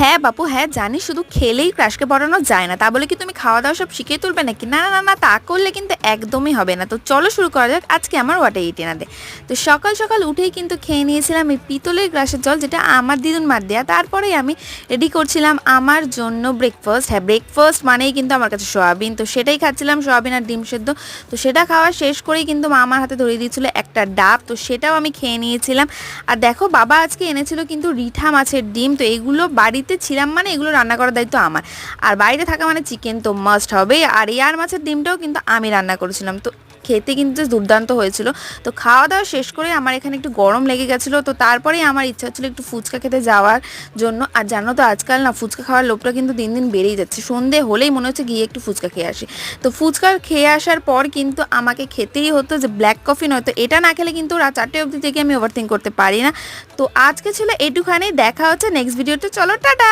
হ্যাঁ বাপু হ্যাঁ জানি শুধু খেলেই ক্রাশকে পড়ানো যায় না। তা বলে কি তুমি খাওয়া দাওয়া সব শিখিয়ে তুলবে নাকি? না না না তা করলে কিন্তু একদমই হবে না। তো চলো শুরু করা যাক আজকে আমার ওয়াটার ইটেনাতে তো সকাল সকাল উঠেই কিন্তু খেয়ে নিয়েছিলাম এই পিতলের গ্লাসের জল যেটা আমার দিদুন মার দেয়া। তারপরেই আমি রেডি করছিলাম আমার জন্য ব্রেকফাস্ট হ্যাঁ ব্রেকফাস্ট মানেই কিন্তু আমার কাছে সোয়াবিন। তো সেটাই খাচ্ছিলাম, সোয়াবিন আর ডিম সেদ্ধ। তো সেটা খাওয়া শেষ করেই কিন্তু মা আমার হাতে ধরিয়ে দিয়েছিল একটা ডাব, তো সেটাও আমি খেয়ে নিয়েছিলাম। আর দেখো, বাবা আজকে এনেছিল কিন্তু রিঠা মাছের ডিম, তো এগুলো বাড়িতে ছিলাম মানে এগুলো রান্না করার দায়িত্ব আমার। আর বাইরে থাকা মানে চিকেন তো মাস্ট হবে আর এয়ার মাছের ডিমটাও কিন্তু আমি রান্না করেছিলাম। তো খেতে কিন্তু দুর্দান্ত হয়েছিল। তো খাওয়া দাওয়া শেষ করে আমার এখানে একটু গরম লেগে গেছিল। তো তারপরেই আমার ইচ্ছা হচ্ছিল একটু ফুচকা খেতে যাওয়ার জন্য। আর জানো তো আজকাল না ফুচকা খাওয়ার লোভটা কিন্তু দিন দিন বেড়েই যাচ্ছে। সন্ধে হলেই মনে হচ্ছে গিয়ে একটু ফুচকা খেয়ে আসি। তো ফুচকা খেয়ে আসার পর কিন্তু আমাকে খেতেই হতো যে ব্ল্যাক কফি নয়। তো এটা না খেলে কিন্তু রাত চারটে অবধি থেকে আমি ওভারথিং করতে পারি না। তো আজকে ছিল এটুখানি। দেখা হচ্ছে নেক্সট ভিডিওতে চলো, টাটা!